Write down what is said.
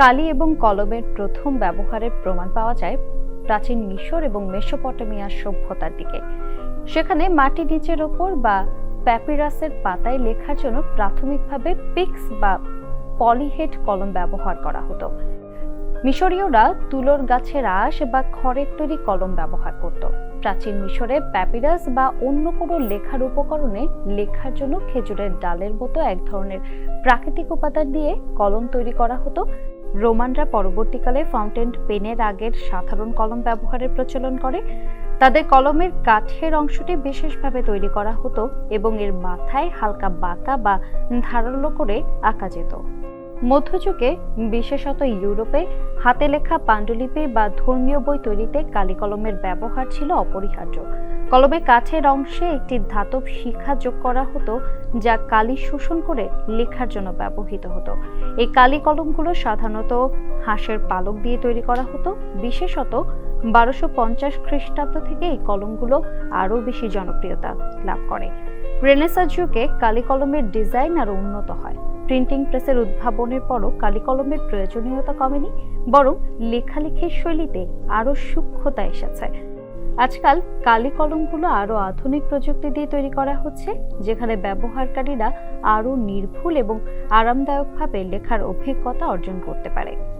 কালি এবং কলমের প্রথম ব্যবহারের প্রমাণ পাওয়া যায় প্রাচীন মিশর এবং মেসোপটেমিয়া সভ্যতার দিকে। সেখানে মাটি নিচের ওপর বা প্যাপিরাসের পাতায় লেখার জন্য প্রাথমিকভাবে পিক্স বা পলিহেড কলম ব্যবহার করা হতো। মিশরীয়রা তুলোর গাছের আঁশ বা খড়ের তৈরি কলম ব্যবহার করত। প্রাচীন মিশরে প্যাপিরাস বা অন্য কোনো লেখার উপকরণে লেখার জন্য খেজুরের ডালের মতো এক ধরনের প্রাকৃতিক উপাদান দিয়ে কলম তৈরি করা হতো। রোমানরা পরবর্তীকালে ফাউন্টেন পেনের আগের সাধারণ কলম ব্যবহারের প্রচলন করে। তাদের কলমের কাঠের অংশটি বিশেষভাবে তৈরি করা হতো এবং এর মাথায় হালকা বাঁকা বা ধারালো করে আঁকা যেত। মধ্যযুগে, বিশেষত ইউরোপে, হাতে লেখা পাণ্ডুলিপি বা ধর্মীয় বই তৈরিতে কালি কলমের ব্যবহার ছিল অপরিহার্য। কলমে কাঠের অংশে একটি ধাতব শিখা যোগ করা হতো, যা কালি শোষণ করে লেখার জন্য ব্যবহৃত হতো। এই কালি কলমগুলো সাধারণত হাঁসের পালক দিয়ে তৈরি করা হতো। বিশেষত বারোশো পঞ্চাশ খ্রিস্টাব্দ থেকে এই কলমগুলো আরও বেশি জনপ্রিয়তা লাভ করে। রেনেসাঁ যুগে কালি কলমের ডিজাইন আরও উন্নত হয়। প্রিন্টিং প্রেসের উদ্ভাবনের পরও কালি কলমের প্রয়োজনীয়তা কমেনি, বরং লেখালেখির শৈলীতে আরও সূক্ষ্মতা এসেছে। আজকাল কালি কলমগুলো আরও আধুনিক প্রযুক্তি দিয়ে তৈরি করা হচ্ছে, যেখানে ব্যবহারকারীরা আরও নির্ভুল এবং আরামদায়কভাবে লেখার অভিজ্ঞতা অর্জন করতে পারে।